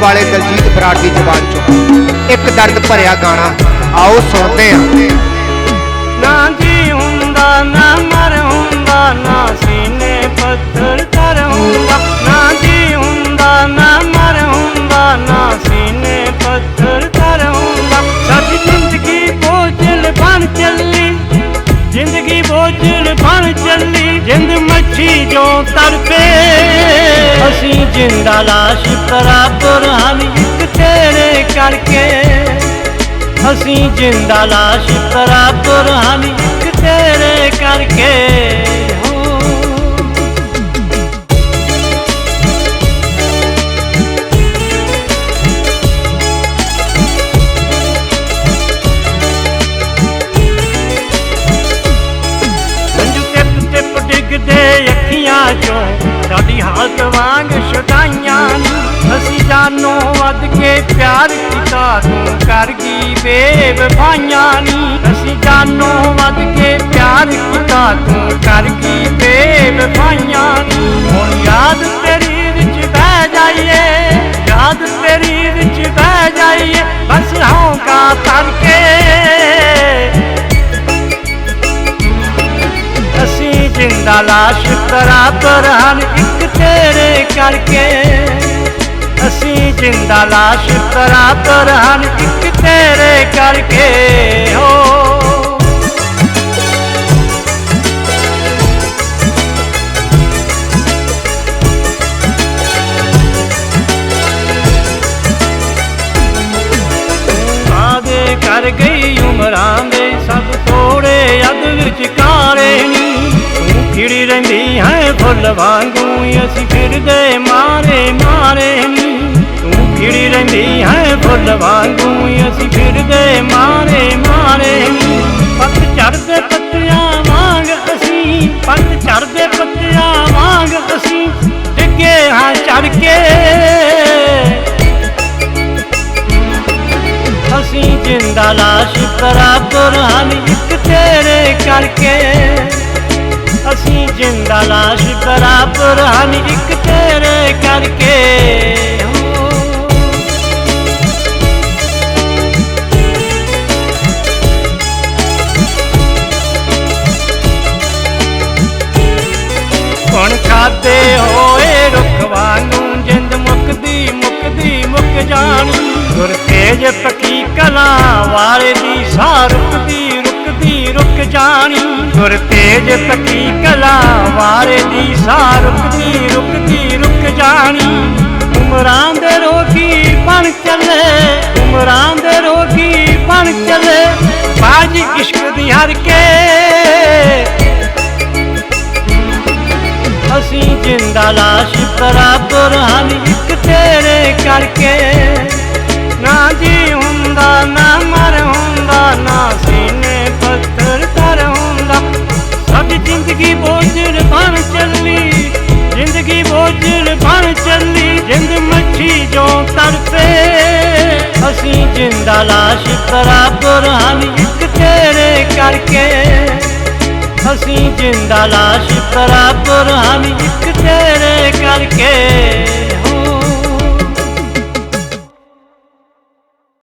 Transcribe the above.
ਵਾਲੇ ਦਲਜੀਤ ਬਰਾੜ ਦੀ ਜ਼ੁਬਾਨ ਚੋਂ। ਇੱਕ ਦਰਦ ਭਰਿਆ ਗਾਣਾ। ਆਓ ਸੁਣਦੇ ਹਾਂ। ਨਾ ਜੀ ਹੁੰਦਾ, ਨਾ ਮਰ ਹੁੰਦਾ, ਨਾ ਸੀਨੇ ਪੱਥਰ ਕਰ ਹੁੰਦਾ। ਨਾ ਜੀ ਹੁੰਦਾ, ਨਾ ਮਰ ਹੁੰਦਾ, ਨਾ ਸੀਨੇ ਪੱਥਰ ਕਰ ਹੁੰਦਾ। ਸਾਡੀ ਜ਼ਿੰਦਗੀ ਬੋਝਲ ਬਣ ਚੱਲੀ। ਜ਼ਿੰਦਗੀ ਬੋਝਲ ਬਣ ਚੱਲੀ। ਜਿੰਦ ਮੱਛੀ ਜੋ ਤੜਪੇ। ਅਸੀਂ ਜਿੰਦਾ ਲਾਸ਼ ਬਰਾਬਰ ਹਨ ਇੱਕ ਤੇਰੇ ਕਰਕੇ। ਅਸੀਂ ਜਿੰਦਾ ਲਾਸ਼ ਬਰਾਬਰ ਹਨ ਇੱਕ ਤੇਰੇ ਕਰਕੇ। ਅਸੀਂ ਵੱਧ ਕੇ ਪਿਆਰ ਕੀਤਾ ਤੂੰ ਕਰ ਗਈ ਬੇਵਫਾਈਆਂ ਨੀ। ਅਸੀਂ ਜਾਨੋਂ ਵੱਧ ਕੇ ਪਿਆਰ ਕੀਤਾ ਤੂੰ ਕਰ ਗਈ ਬੇਵਫਾਈਆਂ ਨੀ। ਹੁਣ ਯਾਦ ਤੇਰੀ ਵਿੱਚ ਬਹਿ ਜਾਈਏ, ਯਾਦ ਤੇਰੀ ਵਿੱਚ ਬਹਿ ਜਾਈਏ, ਬਸ ਹੌਂਕਾ ਤੜਕੇ। ਅਸੀਂ ਜਿੰਦਾ ਲਾਸ਼ ਬਰਾਬਰ ਹਨ ਇੱਕ ਤੇਰੇ ਕਰਕੇ। ਜਿੰਦਾ ਲਾਸ਼ ਤਰਾ ਹਨ ਇੱਕ ਤੇਰੇ ਕਰਕੇ ਹੋ। ਆਦੇ ਕਰ ਗਈ ਉਮਰਾਂ ਦੇ ਸਭ ਤੋੜੇ ਅੱਧ ਵਿੱਚ ਕਾਰੇ ਨੀ। ਤੂੰ ਖਿੜੀ ਰਹਿੰਦੀ ਹੈ ਫੁੱਲ ਵਾਂਗੂ, ਅਸੀਂ ਫਿਰਦੇ ਮਾਰੇ ਮਾਰੇ। ਖਿੜੀ ਹੈ, ਫੁੱਲ ਵਾਂਗੂ ਅਸੀਂ ਫਿਰਦੇ ਮਾਰੇ ਮਾਰੇ। ਨੀ ਪੱਤ ਚੜਦੇ ਪੱਤਿਆਂ ਵਾਂਗ ਅਸੀਂ ਪੱਤ ਚੜਦੇ ਪੱਤਿਆਂ ਵਾਂਗ ਅਸੀਂ ਡਿੱਗੇ ਹਾਂ ਚੜ ਕੇ। ਅਸੀਂ ਜਿੰਦਾ ਲਾਸ਼ ਬਰਾਬਰ ਹਨ ਇੱਕ ਤੇਰੇ ਕਰਕੇ। ਅਸੀਂ ਜਿੰਦਾ ਲਾਸ਼ ਬਰਾਬਰ ਹਨ ਇੱਕ ਤੇਰੇ ਤੇਜ ਪੱਕੀ ਕਲਾ ਵਾਲੇ ਦੀ ਸਾਹ ਰੁਕਦੀ ਰੁਕਦੀ, ਰੁਕ ਜਾਣੀ। ਗੁਰ ਤੇਜ ਪੱਕੀ ਕਲਾ ਵਾਲੇ ਦੀ ਸਾਹ ਰੁਕਦੀ ਰੁਕਦੀ, ਰੁਕ ਜਾਣੀ। ਉਮਰਾਂ ਦੇ ਰੋਗੀ ਬਣ ਚੱਲੇ, ਉਮਰਾਂ ਦੇ ਰੋਗੀ ਬਣ ਚੱਲੇ। ਬਾਜੀ ਇਸ਼ਕ ਦੀ ਹਰ ਕੇ। ਅਸੀਂ ਜਿੰਦਾ ਲਾਸ਼ ਬਰਾਬਰ ਹਨ, ਇੱਕ ਤੇਰੇ ਕਰਕੇ। ਨਾ ਜੀ ਹੁੰਦਾ, ਨਾ ਮਰ ਹੁੰਦਾ, ਨਾ ਸੀਨੇ ਪੱਥਰ ਕਰ ਹੁੰਦਾ। ਸਭ ਜ਼ਿੰਦਗੀ ਬੋਝਲ ਬਣ ਚੱਲੀ, ਜ਼ਿੰਦਗੀ ਬੋਝਲ ਬਣ ਚੱਲੀ, ਜਿੰਦ ਮੱਛੀ ਜੋ ਤੜਪੇ। ਅਸੀਂ ਜਿੰਦਾ ਲਾਸ਼ ਬਰਾਬਰ ਹਨ ਇੱਕ ਤੇਰੇ ਕਰਕੇ। ਅਸੀਂ ਜਿੰਦਾ ਲਾਸ਼ ਬਰਾਬਰ ਹਨ